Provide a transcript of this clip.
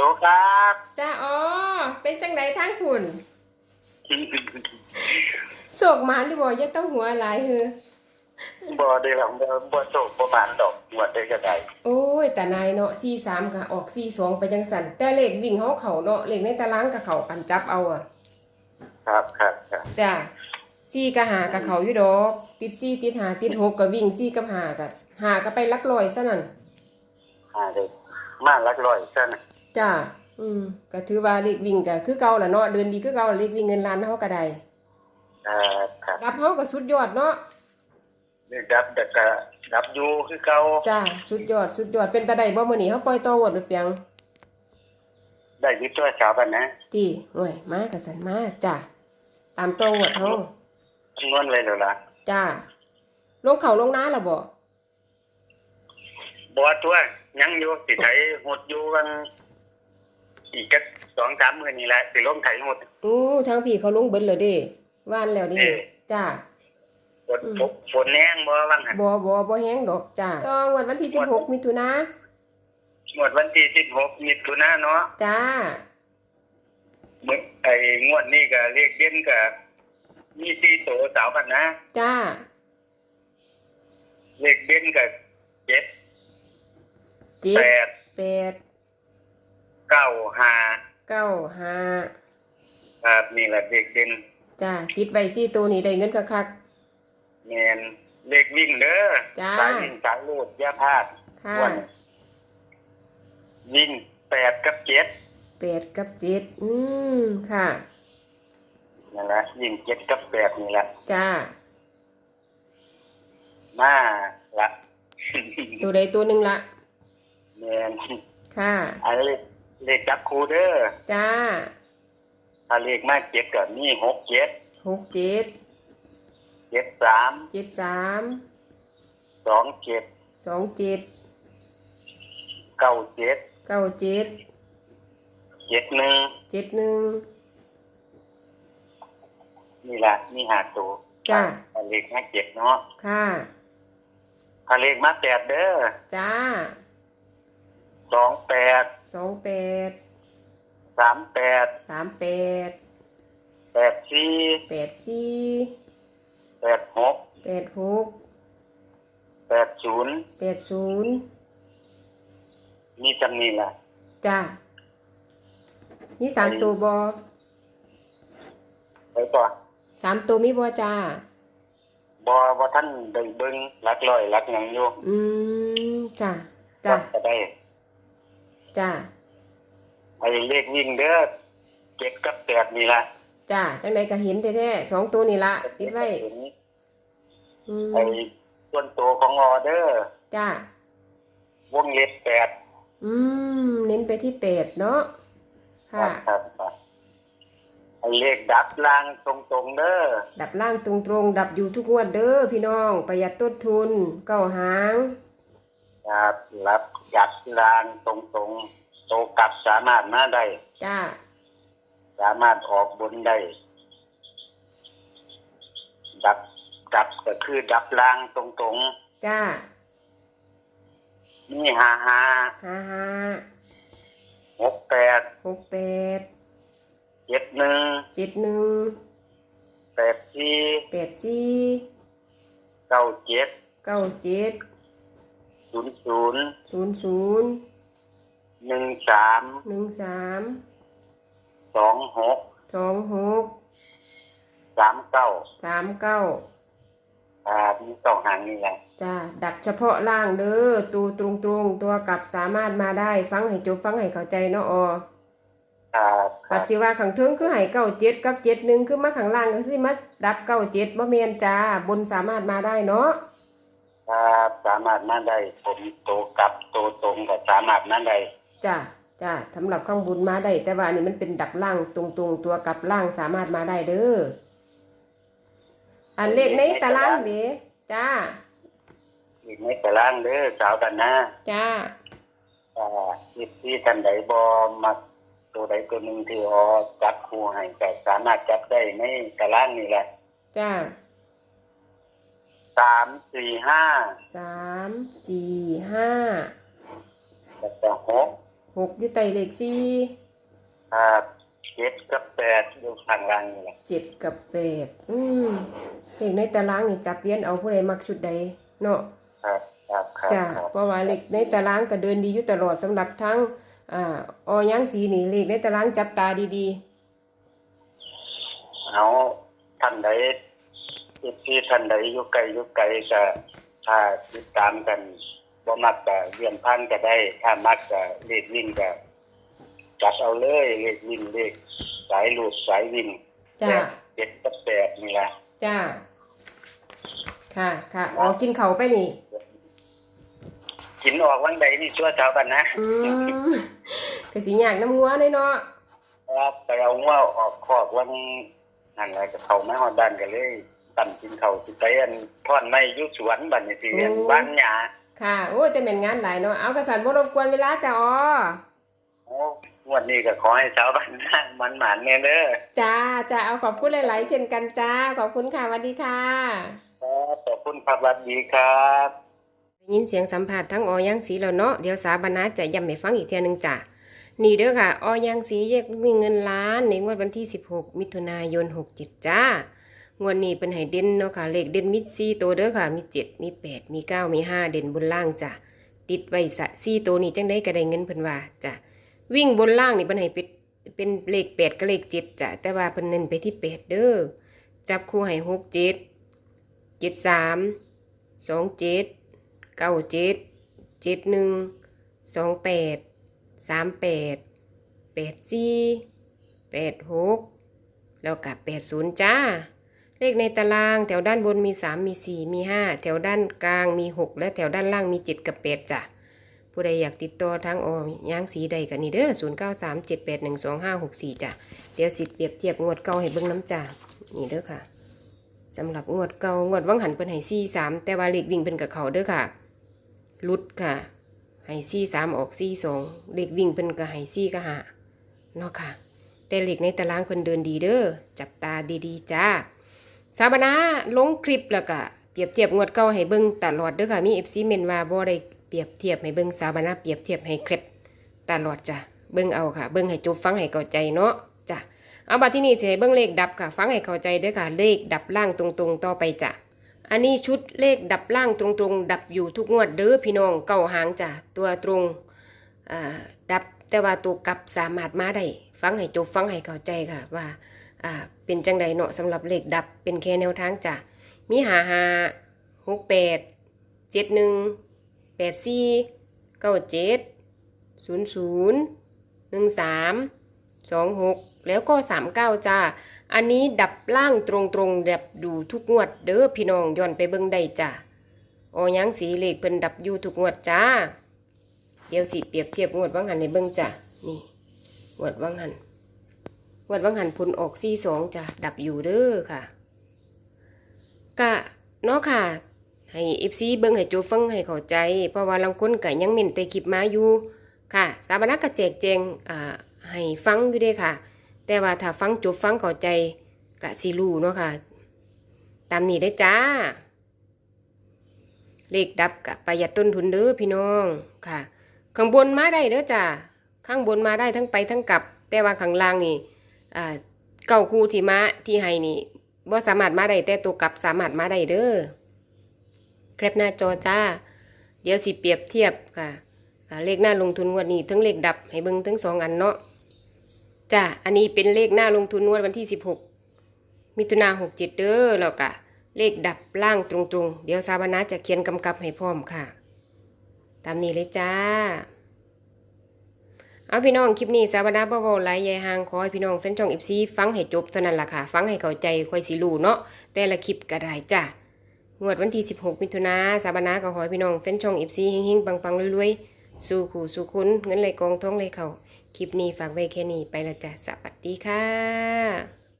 ลครับจ้าอ๋อเป็นจังไดทางคุณโศกหมานที่บอกอย่าต้องหัวหลายเฮือบ่ได้หรอกบ่บ่โศกบ่บานดอกหวดได้ก็ได้โอ้ยแต่นายเนาะ43ก็ออก42ไปจังสันแต่เลขวิ่งเฮาเขาเนาะเลขในตารางก็เขากันจับเอาอะครับครับครับจ้า4กับ5ก็เขาอยู่ดอกติด4ติด5ติด6ก็วิ่ง4กับ5ก็5ก็ไปหลักร้อยซะนั่นอ่าได้มาหลักร้อยซะนะ จ้าอืมก็ถือว่าเลขวิ่งก็คือเก่าล่ะเนาะเดินดีคือเก่าเลขวิ่งเงินล้านเฮาก็ได้ครับครับรับเฮาก็สุดยอดเนาะนี่ดับแต่ก็ดับอยู่คือเก่าจ้าสุดยอดสุดยอดเป็นตาได้บ่มื้อนี้เฮาปล่อยต่อวดไปเปียงได้อยึดตัวสาวบันนะติโอ้ยมาก็สันมาจ้าตามต่อวดเฮาคำนวณไว้แล้วล่ะจ้าลงเขาลงนาแล้วบ่บ่ตัวยังอยู่สิไถหดอยู่กัน อีกจักสองสามมื้อนี่แหละสิลงไถหดอู้ทางพี่เขาลงเบิดแล้วเด้ว่านแล้วเด้เอ้จ้าฝนตกฝนแห้งบ่ว่างหั่นบ่บ่บ่แห้งดอกจ้าต้องวันวันที่16มิถุนางวดวันที่16มิถุนายนเนาะจ้ามื้อไอ้งวดนี้ก็เลขเด่นก็มีสี่ตัวสาวบันนะ จ้าเลขเด่นก็เจ็ดเจ็ดแปดแปด เก้าห้าเก้าห้าครับนี่แหละเลขเด่นจ้าติดไว้สี่ตัวนี้ได้เงินคักแมนเลขวิ่งเด้อจ้า สายวิ่งสายลูดอย่าพลาดๆค่ะอ้วนวิ่งแปดกับเจ็ดแปดกับเจ็ดอืมค่ะ นั่นแหละวิ่งเจ็ดกับแปดนี่แหละจ้า มาละตัวใดตัวหนึ่งละแมน ค่ะ อันเลข เลขจับคูเด้อจ้าถ้าเลขมากเจ็ดก็มีหกเจ็ดหกเจ็ดเจ็ดสามเจ็ดสามสองเจ็ดสองเจ็ดเก้าเจ็ดเก้าเจ็ดเจ็ดหนึ่งเจ็ดหนึ่งนี่แหละมีหาตัวจ้าถ้าเลขมากเจ็ดเนาะค่ะถ้าเลขมาแปดเด้อจ้าสองแปด สองแปดสามแปดสามแปดแปดสี่แปดสี่แปดหกแปดหกแปดศูนย์แปดศูนย์มีจำนี้แหละจ้านี่สามตัวบอไปต่อสามตัวมีบอจ้าบอบอท่านได้เบิ้งหลักร้อยหลักหยังอยู่ อืมจ้าจ้าก็ได้ จ้าไอ้เลขวิ่งเด้อเจ็ดกับแปดนี่ละจ้าจังใดก็เห็นแท้ๆสองตัวนี่ละติดไว้อืมไอ้ส่วนตัวของออเดอร์จ้าวงเล็บแปดอืม เน้นไปที่เป็ดเนาะค่ะครับครับไอ้เลขดับล่างตรงๆเด้อดับล่างตรงๆดับอยู่ทุกงวดเด้อพี่น้องประหยัดต้นทุนเก้าหาง ครับรับ ดับล่างตรงๆโตกลับสามารถมาได้ จ้า สามารถออกบนได้ ดับดับก็คือดับล่างตรงจ้าๆนี่ห้าห้าห้าห้าหกแปดหกแปดเจ็ดหนึ่งเจ็ดหนึ่งแปดสี่แปดสี่เก้าเจ็ดเก้าเจ็ด ศูนย์ศูนย์ศูนย์ศูนย์หนึ่งสามหนึ่งสามสองหกสองหกสามเก้าสามเก้าอ่ามีสองหางนี่แหละจ้าดับเฉพาะล่างเด้อตัวตรงตรงๆตัวกลับสามารถมาได้ ฟังให้จบฟังให้เข้าใจเนาะออครับคปัรัดบสิว่าขังเทิงคือให้เก้าเจ็ดกับเจ็ดหนึ่งคือมาขังล่างก็สิมาดับเก้าเจ็ดบ่แม่นจ้าบนสามารถมาได้เนาะ ครับสามารถมาได้ ผมโตกลับโตตรงก็สามารถมาได้จ้าจ้าสำหรับข้างบนมาได้ แต่ว่าอันนี้มันเป็นดับล่างตรงๆตัวกลับล่างสามารถมาได้เด้ออันเลขในตารางเด้จ้าอีกในตารางเด้อสาวกันนะจ้าอ่าที่ที่ท่านใดบอมาตัวใดตัวหนึ่งที่ออจับคู่ให้ก็สามารถจับได้ในตารางนี่แหละจ้า สามสี่ห้าสามสี่ห้าแล้วก็หกหหกอยู่ใต้เลขสี่ครับเจ็ดกับแปดอยู่ข้างล่างนี่แหละเจ็ดกับแปดอืมเลขในตารางนี่จับเวียนเอาผู้ใดมักชุดใดเนาะครับครับครับจ้ะครับเพราะว่าเลขในตารางก็เดินดีอยู่ตลอดสำหรับทั้งอ่าออยังสีนี่เลขในตารางจับตาดีเอาท่านใด ที่ท่านใดอยู่ไกลอยู่ไกลก็ถ้าติดตามกันบ่มักก็เรียนพันก็ได้ ถ้ามักก็เลขวิ่งก็จัดเอาเลยเลขวิ่งเลขสายลูดสายวิ่งๆจ้าเจ็ดกับแปดนี่แหละจ้า ค่ะค่ะอ๋อกินเขาวไปนี่ กินออกวันใดนี่ชั่วเช้ากันนะอืมก็สิอยากน้ำงัวเลยเนาะครับไปเอาง้วออกคอกวันนั่นแหละก็เข้ามาฮอดบ้านกันเลย ตั้งกินเขาวสิไปอันทอนไม้อยู่สวนบัดนี้สิอันบ้านหญ้าค่ะ โอ้จะเป็นงานหลายเนาะเอากระสันบ่รบกวนเวลาจ้าอ๋อโอ้งวดนี้ก็ขอให้ชาวบ้านนะมันหมานแน่เด้อจ้าจ้าเอาขอบคุณหลายๆเช่นกันจ้าขอบคุณค่ะสวัสดีค่ะครับขอบคุณครับสวัสดีครับได้ยินเสียงสัมผัสทั้งออยังสีแล้วเนาะเดี๋ยวสาบานาจะย้ำให้ฟังอีกเทียหนึงจ้ะนี่เด้อค่ะ ออยังสีแยกมีเงินล้านในงวดวันที่ 16 มิถุนายน 67 จ้า งวดนี้เป็นให้เด่นเนาะค่ะ เลขเด่นมิดซี่ตัวเด้อค่ะ มี7มี8มี9มี5เด่นบนล่างจ้ะ ติดไว้สะซี่ตัวนี้จังได้ก็ไดเงินเพิ่นว่าจ้ะ วิ่งบนล่างนี่เพิ่นให้เป็นเป็นเลข8กับเลข7จ้ะ แต่ว่าเพิ่นเน้นไปที่8เด้อ จับคู่ให้6 7 7 3 2 7เก้าเจ็ดเจ็ดหนึ่งสองแปดสามแปดแปดสี่แปดหกแล้วกับแปดศูนย์จ้า เลขในตารางแถวด้านบนมีสามมีสี่มีห้าแถวด้านกลางมีหกและแถวด้านล่างมีเจ็ดกับแปดจ้ะผู้ใดอยากติดต่อทางออยางสีใดกันนี่เด้อศูนย์เก้าสามเจ็ดแปดหนึ่งสองห้าหกสี่จ้ะเดี๋ยวสิเปรียบเทียบงวดเก่าให้เบิ่งน้ำจ้านี่เด้อค่ะสำหรับงวดเก่างวดวังหันเพิ่นให้สี่สามแต่ว่าเลขวิ่งเป็นกับเขาเด้อค่ะลุดค่ะให้ซี่สามออกซี่สองเด็กวิ่งเพิ่นก็ให้ซี่ก็หาเนาะค่ะ แต่เหล็กในตารางเพิ่นเดินดีเด้อจับตาดีๆจ้า สาบานาลงคลิปแล้วก็เปรียบเทียบงวดเก่าให้เบิ่งตลอดเด้อค่ะมี FC เมนว่าบ่ได้เปรียบเทียบให้เบิ่งสาบานาเปรียบเทียบให้คลิปตลอดจ้ะเบิ่งเอาค่ะ เบิ่งให้จบฟังให้เข้าใจเนาะจ้ะเอาบัดที่นี่สิให้เบิ่งเลขดับค่ะ ฟังให้เข้าใจเด้อค่ะ เลขดับล่างตรงๆ ต่อไปจ้ะอันนี้ชุดเลขดับล่างตรงๆ ดับอยู่ทุกงวดเด้อพี่น้องเก้าหางจ้ะตัวตรงดับแต่ว่าตัวกลับสามารถมาได้ฟังให้จบฟังให้เข้าใจค่ะว่า อ่าเป็นจังใดเนาะสำหรับเลขดับเป็นแค่แนวทางจ้ะมีหาหาหกแปดเจ็ดหนึ่งแปดสี่เก้าเจ็ดศูนย์ศูนย์หนึ่งสามสองหกแล้วก็สามเก้าจ้า อันนี้ดับล่างตรงๆดับดูทุกงวดเด้อพี่น้องย้อนไปเบิ่งได้จ้ะออยังสีเหลขเพิ่นดับอยู่ทุกงวดจ้า เดี๋ยวสิเปรียบเทียบงวดวังหันในเบิ่งจ้ะนี่งวดวังหัน วัดวังหันผลออกซี่สองจะดับอยู่เด้อค่ะ กะเนาะค่ะ ให้เอฟซีเบิ่งให้จูฟังให้เข้าใจ เพราะว่าลางคนก็ยังเม่นแต่คลิปมาอยู่ค่ะ สาบานักก็แจกแจงอ่าให้ฟังอยู่เด้ค่ะ แต่ว่าถ้าฟังจบฟังเข้าใจกะสิรู้เนาะค่ะ ตามนี้ได้จ้า เลขดับกะประหยัดต้นทุนเด้อพี่น้องค่ะ ข้างบนมาได้เด้อจ้าข้างบนมาได้ทั้งไปทั้งกลับ แต่ว่าข้างล่างนี่ อ่าเก้าคู่ที่มาที่ให้นี่บ่สามารถมาได้แต่ตัวกลับสามารถมาได้เด้อแคปหน้าจอจ้า เดี๋ยวสิเปรียบเทียบค่ะเลขหน้าลงทุนงวันนี้ทั้งเลขดับให้เบิ่งทั้งสองอันเนาะจ้ะอันนี้เป็นเลขหน้าลงทุนงวดวันที่16มิถุนา67เด้อแล้วก็เลขดับล่างตรงๆ เดี๋ยวซาบานาจะเขียนกำกับให้พร้อมค่ะ ตามนี้เลยจ้า เอาพี่น้องคลิปนี้ซาบานาบ่เว้าหลายยายหางขอให้พี่น้องแฟนช่องเอฟซีฟังให้จบเท่านั้นล่ะค่ะ ฟังให้เข้าใจค่อยสิรู้เนาะแต่ละคลิปก็ได้จ้ะงวดวันที่ 16 มิถุนาซาบานาก็ขอให้พี่น้องแฟนช่องเอฟซีเฮงๆปังๆรวยๆสู้ขู่สู้คุ้นเงินไหลกองท้องไหลเข่าคลิปนี้ฝากไว้แค่นี้ไปละจ้ะสวัสดีค่ะ